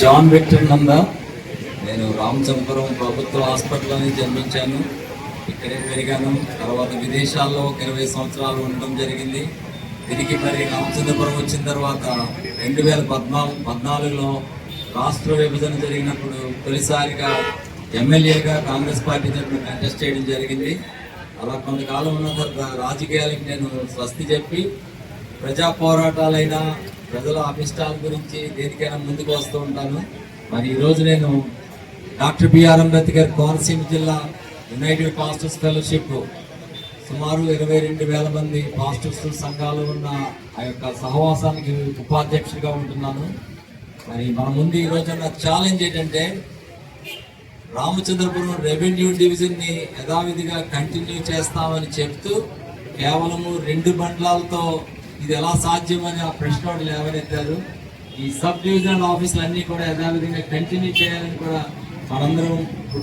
John Victor నంద. నేను రామచంపురం ప్రభుత్వ హాస్పిటల్లోనే జన్మించాను. ఇక్కడే పెరిగాను. తర్వాత విదేశాల్లో ఒక ఇరవై సంవత్సరాలు ఉండడం జరిగింది. తిరిగి మరి రామచంద్రపురం వచ్చిన తర్వాత రెండు వేల పద్నాలుగు పద్నాలుగులో రాష్ట్ర విభజన జరిగినప్పుడు తొలిసారిగా ఎమ్మెల్యేగా కాంగ్రెస్ పార్టీ తరఫున కంటెస్ట్ చేయడం జరిగింది. అలా కొంతకాలం ఉన్న తర్వాత రాజకీయాలకు నేను స్వస్తి చెప్పి ప్రజా పోరాటాలైనా ప్రజల అభిష్టాల గురించి దేనికైనా ముందుకు వస్తూ ఉంటాను. మరి ఈరోజు నేను డాక్టర్ బిఆర్ అంబేద్కర్ కోనసీమ జిల్లా యునైటెడ్ పాస్టర్స్ ఫెలోషిప్ సుమారు ఇరవై రెండు వేల మంది పాస్టర్స్ సంఘాలు ఉన్న ఆ యొక్క సహవాసానికి ఉపాధ్యక్షుడిగా ఉంటున్నాను. మరి మన ముందు ఈ ఉన్న ఛాలెంజ్ ఏంటంటే రామచంద్రపురం రెవెన్యూ డివిజన్ని యథావిధిగా కంటిన్యూ చేస్తామని చెప్తూ కేవలము రెండు మండలాలతో ఇది ఎలా సాధ్యమని ఆ ప్రశ్న ఒకటి లేవనెత్తారు ఈ సబ్ డివిజనల్ ఆఫీసులు అన్నీ కూడా యథావిధంగా కంటిన్యూ చేయాలని కూడా మనందరం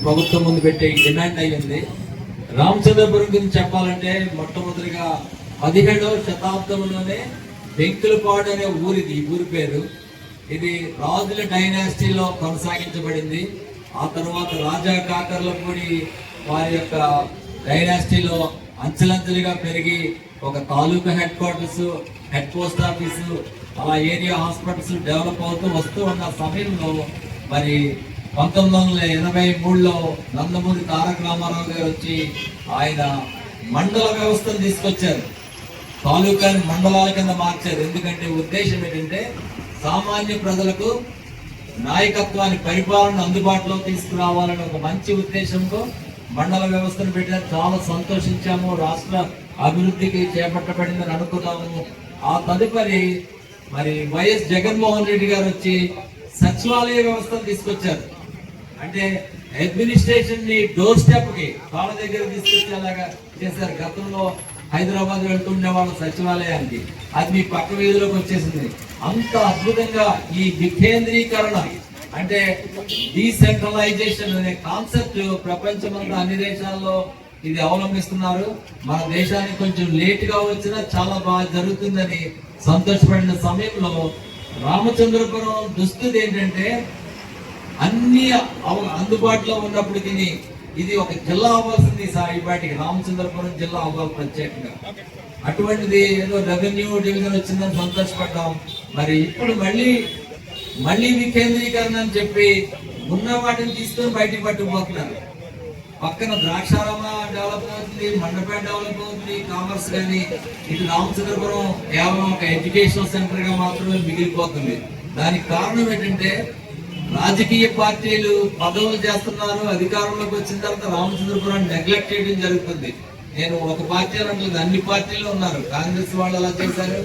ప్రభుత్వం ముందు పెట్టే డిమాండ్ అయ్యింది రామచంద్రపురం గురించి చెప్పాలంటే మొట్టమొదటిగా పదిహేడవ శతాబ్దంలోనే బెంకులపాడు అనే ఊరిది ఈ ఊరి పేరు. ఇది రాజుల డైనాసిటీలో కొనసాగించబడింది. ఆ తర్వాత రాజా కాకర్లపూడి వారి యొక్క డైనాసిటీలో అంచెలంచెలుగా పెరిగి ఒక taluka headquarters head post office అలా ఏరియా హాస్పిటల్స్ డెవలప్ అవుతూ వస్తూ ఉన్న సమయంలో మరి పంతొమ్మిది వందల ఎనభై మూడులో నందమూరి తారక రామారావు గారు వచ్చి ఆయన మండల వ్యవస్థను తీసుకొచ్చారు. తాలూకాని మండలాల కింద మార్చారు. ఎందుకంటే ఉద్దేశం ఏంటంటే సామాన్య ప్రజలకు నాయకత్వాన్ని పరిపాలన అందుబాటులో తీసుకురావాలని ఒక మంచి ఉద్దేశంతో మండల వ్యవస్థను పెట్టారు. చాలా సంతోషించాము. రాష్ట్ర అభివృద్ధికి చేపట్టబడిందని అనుకున్నాము. ఆ తదుపరి మరి వైఎస్ జగన్మోహన్ రెడ్డి గారు వచ్చి సచివాలయ వ్యవస్థను తీసుకొచ్చారు. అంటే అడ్మినిస్ట్రేషన్ని డోర్ స్టెప్కి వాళ్ళ దగ్గర తీసుకొచ్చేలాగా చేశారు. గతంలో హైదరాబాద్ వెళ్తుండే వాళ్ళ సచివాలయానికి. అది మీ పక్క వీధిలోకి వచ్చేసింది. అంత అద్భుతంగా ఈ వికేంద్రీకరణ అంటే డీసెంట్రలైజేషన్ అనే కాన్సెప్ట్ ప్రపంచమంతా అన్ని దేశాల్లో ఇది అవలంబిస్తున్నారు. మన దేశానికి కొంచెం లేటుగా వచ్చినా చాలా బాగా జరుగుతుందని సంతోషపడిన సమయంలో రామచంద్రపురం దుస్థితి ఏంటంటే అన్ని అవ- అందుబాటులో ఉన్నప్పటికీ ఇది ఒక జిల్లా అవ్వాల్సింది. సా- ఇవాటికి రామచంద్రపురం జిల్లా అవ్వాలి ప్రత్యేకంగా. అటువంటిది ఏదో రెవెన్యూ డివిజన్ వచ్చిందని సంతోషపడ్డాం. మరి ఇప్పుడు మళ్ళీ మళ్ళీ వికేంద్రీకరణ అని చెప్పి ఉన్న వాటిని తీసుకొని బయటికి పట్టుకుపోతున్నారు. పక్కన ద్రాక్షారామ డెవలప్ అవుతుంది మండపేట డెవలప్ అవుతుంది కామర్స్ కానీ ఇటు రామచంద్రపురం కేవలం ఒక ఎడ్యుకేషనల్ సెంటర్గా మాత్రమే మిగిలిపోతుంది. దానికి కారణం ఏంటంటే రాజకీయ పార్టీలు పదవులు చేస్తున్నారు అధికారంలోకి వచ్చిన తర్వాత రామచంద్రపురం నెగ్లెక్ట్ చేయడం జరుగుతుంది. నేను ఒక పార్టీ అనట్లేదు అన్ని పార్టీలు ఉన్నారు. కాంగ్రెస్ వాళ్ళు అలా చేశారు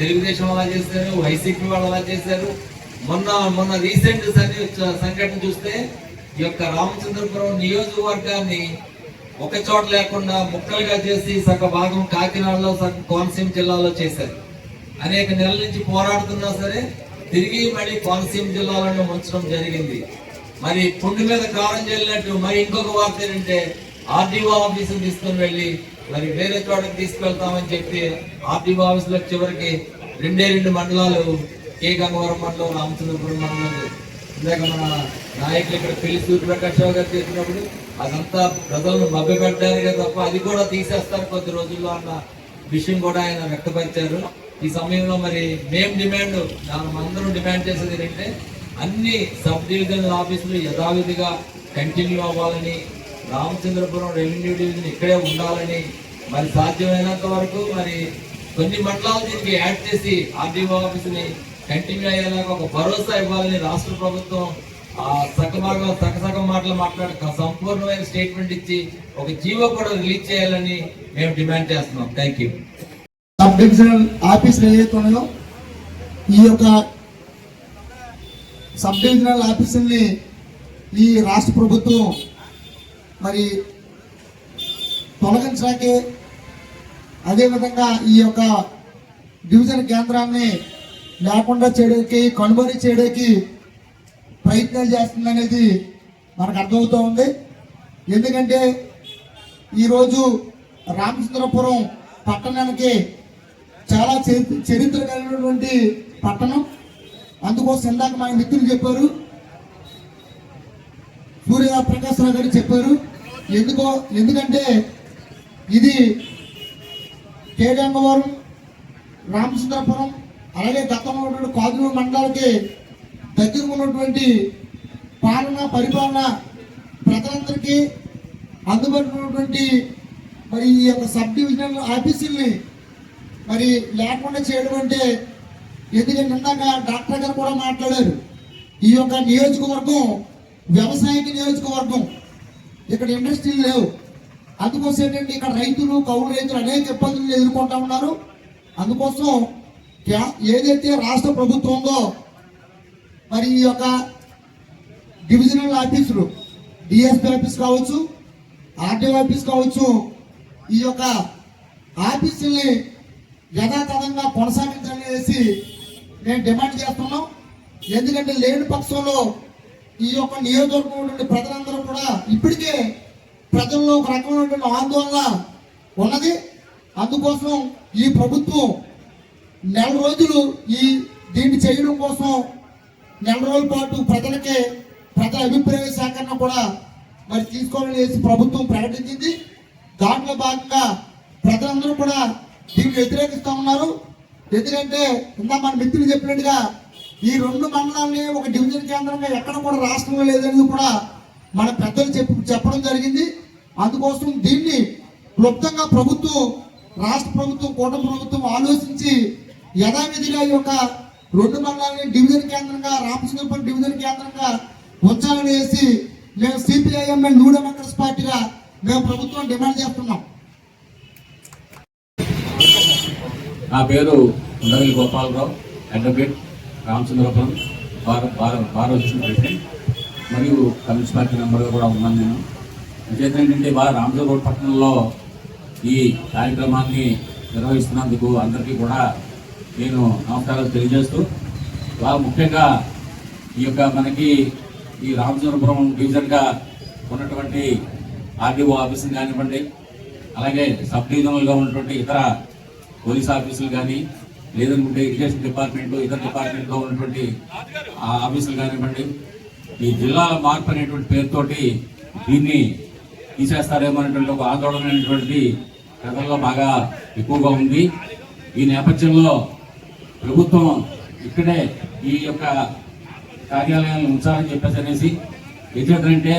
తెలుగుదేశం అలా చేశారు వైసీపీ వాళ్ళు అలా చేశారు. మొన్న మొన్న రీసెంట్ సంఘటన చూస్తే ఈ యొక్క రామచంద్రపురం నియోజకవర్గాన్ని ఒక చోట లేకుండా ముక్కలుగా చేసి సగ భాగం కాకినాడలో సగం కోనసీమ జిల్లాలో చేశారు. అనేక నెలల నుంచి పోరాడుతున్నా సరే తిరిగి మళ్ళీ కోనసీమ జిల్లాలను ఉంచడం జరిగింది. మరి పుండు మీద కారం చెల్లినట్టు మరి ఇంకొక వార్త ఏంటంటే ఆర్డీఓ ఆఫీసు తీసుకుని వెళ్ళి మరి వేరే చోటకి తీసుకెళ్తామని చెప్పి ఆర్డీఓ ఆఫీసులో చివరికి రెండే రెండు మండలాలు కే గంగవరం మండలం రామచంద్రపురం మండలం. ఇందాక మన నాయకులు ఇక్కడ పెళ్ళి సూర్యప్రకాష్ రావు గారు చేసినప్పుడు అదంతా ప్రజలను మభ్యపెట్టడానికే తప్ప అది కూడా తీసేస్తారు కొద్ది రోజుల్లో అన్న విషయం కూడా ఆయన వ్యక్తపరిచారు. ఈ సమయంలో మరి మేము డిమాండ్ అందరూ డిమాండ్ చేసేది ఏంటంటే అన్ని సబ్ డివిజనల్ ఆఫీసులు యథావిధిగా కంటిన్యూ అవ్వాలని రామచంద్రపురం రెవెన్యూ డివిజన్ ఇక్కడే ఉండాలని మరి సాధ్యమైనంత వరకు మరి కొన్ని మండలాలు దీనికి యాడ్ చేసి ఆర్డీఓ ఆఫీసుని కంటిన్యూ అయ్యేలాగా ఒక భరోసా ఇవ్వాలని రాష్ట్ర ప్రభుత్వం ఆ సగభాగం సగసగం మాటలు మాట్లాడి సంపూర్ణమైన స్టేట్మెంట్ ఇచ్చి ఒక జీవో కూడా రిలీజ్ చేయాలని మేము డిమాండ్ చేస్తున్నాం. థ్యాంక్ యూ సబ్ డివిజనల్ ఆఫీసులు ఏదైతే ఉన్నాయో ఈ యొక్క సబ్ డివిజనల్ ఆఫీసుల్ని ఈ రాష్ట్ర ప్రభుత్వం మరి తొలగించడానికి అదేవిధంగా ఈ యొక్క డివిజన్ కేంద్రాన్ని లేకుండా చేయడానికి కనుమరుగు చేయడానికి ప్రయత్నాలు చేస్తుందనేది మనకు అర్థమవుతూ ఉంది. ఎందుకంటే ఈరోజు రామచంద్రపురం పట్టణానికి చాలా చరి- చరిత్ర కలిగినటువంటి పట్టణం. అందుకోసం ఇందాక మా మిత్రులు చెప్పారు. సూర్య ప్రకాశ్ రావు గారు చెప్పారు. ఎందుకో ఎందుకంటే ఇది కేడంగవరం రామచంద్రపురం అలాగే గతంలో ఉన్నటువంటి కాదులూరు మండలానికి దగ్గర ఉన్నటువంటి పాలన పరిపాలన ప్రజలందరికీ అందుబాటులో ఉన్నటువంటి మరి ఈ యొక్క సబ్ డివిజనల్ ఆఫీసుల్ని మరి లేకుండా చేయడం అంటే ఎందుకంటే నిందాక డాక్టర్ గారు కూడా మాట్లాడారు. ఈ యొక్క నియోజకవర్గం వ్యవసాయక నియోజకవర్గం. ఇక్కడ ఇండస్ట్రీలు లేవు. అందుకోసం ఏంటంటే ఇక్కడ రైతులు కౌలు రైతులు అనేక ఇబ్బందులు ఎదుర్కొంటా ఉన్నారు. అందుకోసం ఏదైతే రాష్ట్ర ప్రభుత్వంలో మరి ఈ యొక్క డివిజనల్ ఆఫీసులు డిఎస్పీ ఆఫీస్ కావచ్చు ఆర్డీఓ ఆఫీస్ కావచ్చు ఈ యొక్క ఆఫీసుల్ని యథాతథంగా కొనసాగించాలనేసి మేము డిమాండ్ చేస్తున్నాం. ఎందుకంటే లేని పక్షంలో ఈ యొక్క నియోజకవర్గం ప్రజలందరూ కూడా ఇప్పటికే ప్రజల్లో ఒక రకమైనటువంటి ఆందోళన ఉన్నది. అందుకోసం ఈ ప్రభుత్వం నెల రోజులు ఈ దీన్ని చేయడం కోసం నెల రోజుల పాటు ప్రజలకే ప్రజల అభిప్రాయ సేకరణ కూడా మరి తీసుకోవాలని ప్రభుత్వం ప్రకటించింది. దాంట్లో భాగంగా ప్రజలందరూ కూడా దీన్ని వ్యతిరేకిస్తూ ఉన్నారు. ఎందుకంటే ఇందా మన మిత్రులు చెప్పినట్టుగా ఈ రెండు మండలాల్ని ఒక డివిజన్ కేంద్రంగా ఎక్కడ కూడా రాష్ట్రంలో లేదనేది కూడా మన పెద్దలు చెప్పు చెప్పడం జరిగింది. అందుకోసం దీన్ని క్లుప్తంగా ప్రభుత్వం రాష్ట్ర ప్రభుత్వం కూటమి ప్రభుత్వం ఆలోచించి యథావిధిగా ఈ యొక్క రెండు మండలాన్ని డివిజన్ కేంద్రంగా రామచంద్రపురం డివిజన్ కేంద్రంగా ఉంచాలనేసి మేము సిపిఐఎంఎల్ న్యూ డెమోక్రట్స్ పార్టీగా మేము ప్రభుత్వం డిమాండ్ చేస్తున్నాం. నా పేరు Undavalli Gopalarao advocate Ramachandrapuram bar bar bar president మరియు కమ్యూనిస్ట్ పార్టీ మెంబర్గా కూడా ఉన్నాను నేను. విశేషం ఏంటంటే బాగా రామచంద్రపురం పట్టణంలో ఈ కార్యక్రమాన్ని నిర్వహిస్తున్నందుకు అందరికీ కూడా నేను నమస్కారాలు తెలియజేస్తూ బాగా ముఖ్యంగా ఈ యొక్క మనకి ఈ రామచంద్రపురం డివిజన్గా ఉన్నటువంటి ఆర్డీఓ ఆఫీసులు కానివ్వండి అలాగే సబ్ డివిజనల్గా ఉన్నటువంటి ఇతర పోలీస్ ఆఫీసులు కానీ లేదనుకుంటే ఇరిగేషన్ డిపార్ట్మెంట్ ఇతర డిపార్ట్మెంట్లో ఉన్నటువంటి ఆ ఆఫీసులు కానివ్వండి ఈ జిల్లాల మార్పు అనేటువంటి పేరుతోటి దీన్ని తీసేస్తారేమో అనేటువంటి ఒక ఆందోళన అనేటువంటి ప్రజల్లో బాగా ఎక్కువగా ఉంది. ఈ నేపథ్యంలో ప్రభుత్వం ఇక్కడే ఈ యొక్క కార్యాలయాలను ఉంచాలని చెప్పేసి అనేసి ఎందుకంటే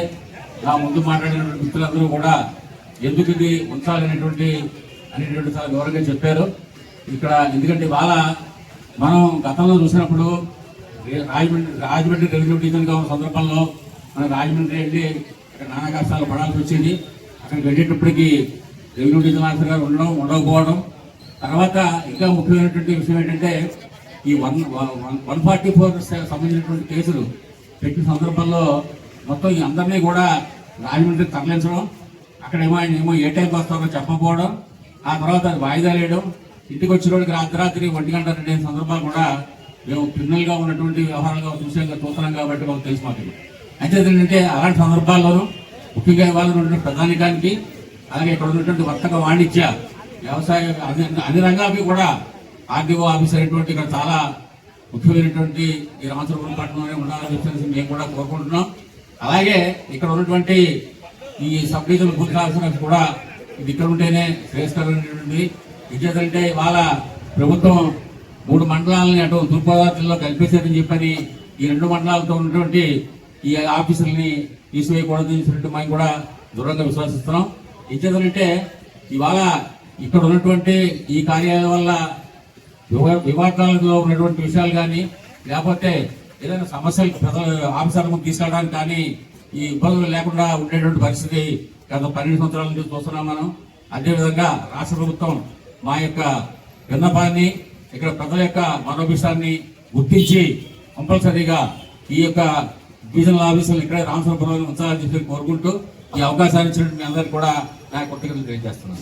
నా ముందు మాట్లాడినటువంటి మిత్రులందరూ కూడా ఎందుకు ఇది ఉంచాలనేటువంటి అనేటువంటి చాలా వివరంగా చెప్పారు. ఇక్కడ ఎందుకంటే ఇవాళ మనం గతంలో చూసినప్పుడు రాజమండ్రి రాజమండ్రి రెవెన్యూ డివిజన్గా ఉన్న సందర్భంలో మనం రాజమండ్రి వెళ్ళి ఇక్కడ నానా కష్టాలు పడాల్సి వచ్చింది. అక్కడికి వెళ్ళేటప్పటికి రెవెన్యూ డివిజన్ ఆఫీసర్ గారు ఉండడం ఉండకపోవడం తర్వాత ఇంకా ముఖ్యమైనటువంటి విషయం ఏంటంటే ఈ వన్ వన్ ఫార్టీ ఫోర్ సంబంధించినటువంటి కేసులు పెట్టిన సందర్భంలో మొత్తం ఈ అందరినీ కూడా రాజమండ్రి తరలించడం అక్కడేమో ఆయన ఏమో ఏ టైంకి వస్తారో చెప్పకపోవడం ఆ తర్వాత అది వాయిదా వేయడం ఇంటికి వచ్చిన వాడికి అర్ధరాత్రి ఒంటి గంట రెండు సందర్భాలు కూడా మేము క్రిమినల్గా ఉన్నటువంటి వ్యవహారంగా చూసాం చూస్తున్నాం కాబట్టి మాకు తెలుసు మాకు. అయితే ఏంటంటే అలాంటి సందర్భాల్లోనూ ముఖ్యంగా ఇవాళ ప్రధానికానికి అలాగే ఇక్కడ ఉన్నటువంటి వర్తక వాణిజ్య వ్యవసాయ అన్ని అన్ని రంగాలకి కూడా ఆర్డీఓ ఆఫీస్ అనేటువంటి ఇక్కడ చాలా ముఖ్యమైనటువంటి ఈ రామచంద్రపురం పట్టణంలోనే ఉండాలని చెప్పేసి మేము కూడా కోరుకుంటున్నాం. అలాగే ఇక్కడ ఉన్నటువంటి ఈ సబ్ డివిజన్ బూత్ కూడా ఇది ఇక్కడ ఉంటేనే శ్రేయస్కరమైనటువంటి విద్యార్థులంటే ఇవాళ ప్రభుత్వం మూడు మండలాలని అటు తూర్పుగోదావరి జిల్లాలో కల్పించారని చెప్పని ఈ రెండు మండలాలతో ఉన్నటువంటి ఈ ఆఫీసుల్ని తీసివేయకూడదు మేము కూడా దూరంగా విశ్వసిస్తున్నాం. విద్యార్థులంటే ఇవాళ ఇక్కడ ఉన్నటువంటి ఈ కార్యాలయం వల్ల వివా- వివాదాలలో ఉన్నటువంటి విషయాలు కానీ లేకపోతే ఏదైనా సమస్యలు ప్రజలు ఆఫీసర్ ముందు తీసుకెళ్ళడానికి కానీ ఈ ఇబ్బందులు లేకుండా ఉండేటువంటి పరిస్థితి గత పన్నెండు సంవత్సరాల నుంచి చూస్తున్నాం మనం. అదేవిధంగా రాష్ట్ర ప్రభుత్వం మా యొక్క విన్నపాన్ని ఇక్కడ ప్రజల యొక్క మనోభిష్టాన్ని గుర్తించి కంపల్సరీగా ఈ యొక్క డివిజనల్ ఆఫీసులు ఇక్కడే రామచంద్రపురంలో ఉంచాలని చెప్పి కోరుకుంటూ ఈ అవకాశాన్ని ఇచ్చినటువంటి అందరికీ కూడా నా కృతజ్ఞతలు తెలియజేస్తున్నాను.